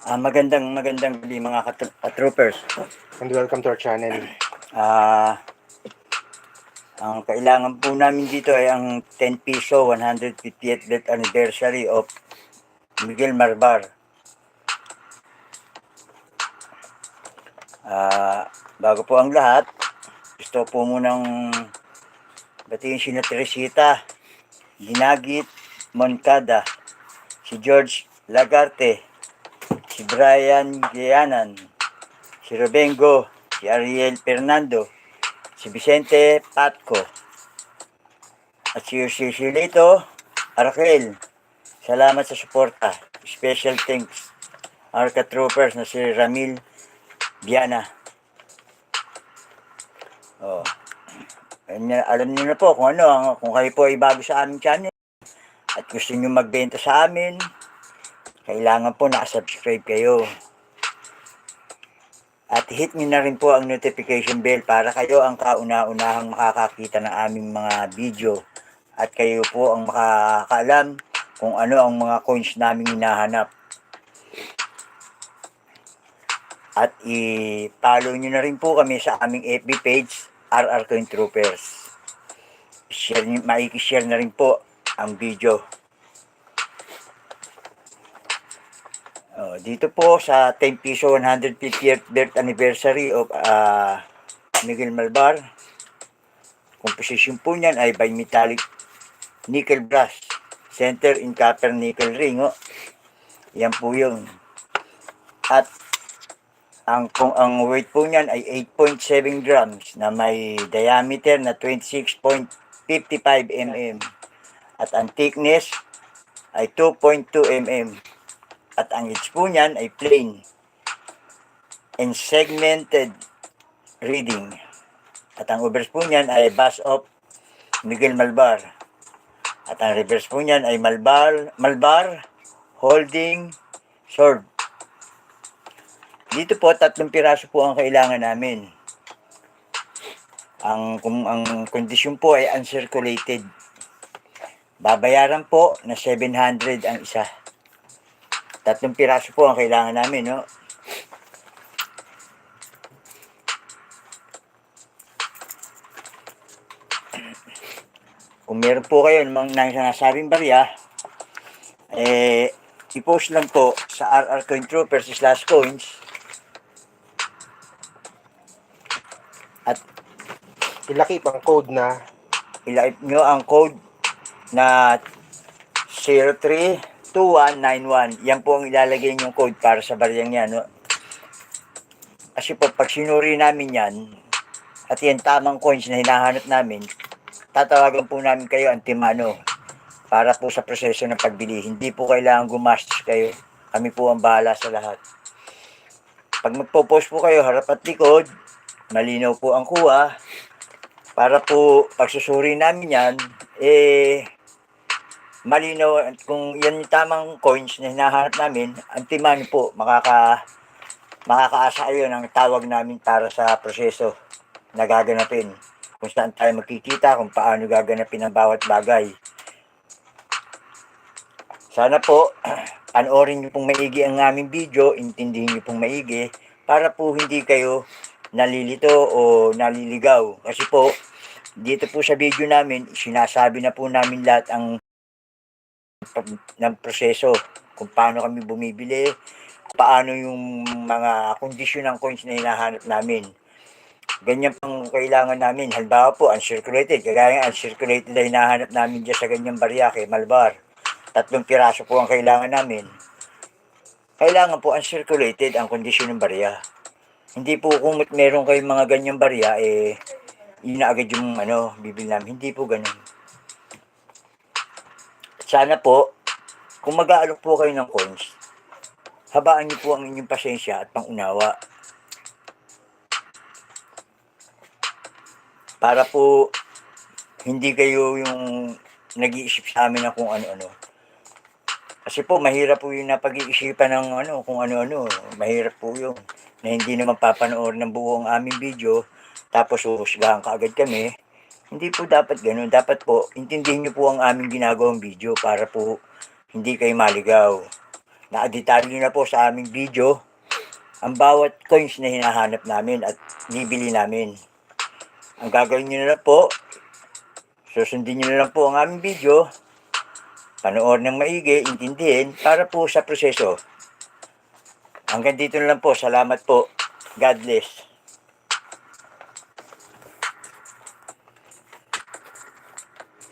Ah, magandang magandang gabi mga kat- troopers. and welcome to our channel. Ah, ang kailangan po namin dito ay ang 10 piso 150th death anniversary of Miguel Marbar. Ah, bago po ang lahat, gusto po munang batiin si na Teresita, Ginagit Moncada, si George Lagarte, si Brian Gianan, si Robengo, si Ariel Fernando, si Vicente Patco, at si Cecilito Arkel. Salamat sa suporta. Special thanks. Arca Troopers na si Ramil Biana. Oh. Alam niyo- na po kung ano, kung kayo po ay bago sa aming channel at gusto niyo magbenta sa amin, kailangan po nakasubscribe kayo. At hit nyo na rin po ang notification bell para kayo ang kauna-unahang makakakita ng aming mga video. At kayo po ang makakaalam kung ano ang mga coins namin hinahanap. At i-follow nyo na rin po kami sa aming FB page, RR Coin Troopers. Share, maikishare na rin po ang video. Oh, dito po sa 10 piso 150th birth anniversary of ah, Miguel Malbar. Composition po niyan ay by metallic nickel brass. Center in copper nickel ring. Oh. Yan po yun. At ang kung ang weight po niyan ay 8.7 grams na may diameter na 26.55 mm. At ang thickness ay 2.2 mm at ang edge po niyan ay plain and segmented reading. At ang overs po niyan ay bust of Miguel Malbar. At ang reverse po niyan ay Malbar, Malbar holding sword. Dito po tatlong piraso po ang kailangan namin. Ang kung ang kondisyon po ay uncirculated. Babayaran po na 700 ang isa. Tatlong piraso po ang kailangan namin, no? Kung meron po kayo ng nang sinasabing barya, eh, i-post lang po sa RR Coin Troopers slash coins at Ilaki ang code na ilike nyo ang code na 032191. Yan po ang ilalagay yung code para sa bariyang yan. No? Kasi po, pag sinuri namin yan, at yan tamang coins na hinahanap namin, tatawagan po namin kayo antimano para po sa proseso ng pagbili. Hindi po kailangan gumastos kayo. Kami po ang bahala sa lahat. Pag magpo-post po kayo harap at likod, malinaw po ang kuha, para po pagsusuri namin yan, eh, malinaw at kung yan yung tamang coins na hinahanap namin, antimano po, makaka, makakaasa kayo ng tawag namin para sa proseso na gaganapin. Kung saan tayo magkikita, kung paano gaganapin ang bawat bagay. Sana po, panoorin niyo pong maigi ang aming video, intindihin niyo pong maigi, para po hindi kayo nalilito o naliligaw. Kasi po, dito po sa video namin, sinasabi na po namin lahat ang ng proseso kung paano kami bumibili, paano yung mga kondisyon ng coins na hinahanap namin. Ganyan pang kailangan namin. Halimbawa po, uncirculated. Kagaya ng uncirculated na hinahanap namin dyan sa ganyang barya kay Malbar. Tatlong piraso po ang kailangan namin. Kailangan po uncirculated ang kondisyon ng barya. Hindi po kung meron kayong mga ganyang barya, eh, yun na agad yung ano, bibili namin. Hindi po ganun. Sana po, kung mag-aalok po kayo ng coins, habaan niyo po ang inyong pasensya at pangunawa. Para po, hindi kayo yung nag-iisip sa amin na kung ano-ano. Kasi po, mahirap po yung napag-iisipan ng ano, kung ano-ano. Mahirap po yung na hindi naman papanood ng buo ang aming video, tapos uhusgahan ka agad kami. Hindi po dapat ganun. Dapat po, intindihin niyo po ang aming ginagawang video para po hindi kayo maligaw. na-detalye na po sa aming video ang bawat coins na hinahanap namin at bibili namin. Ang gagawin nyo na lang po, susundin nyo na lang po ang aming video, panood ng maigi, intindihin, para po sa proseso. Hanggang dito na lang po. Salamat po. God bless.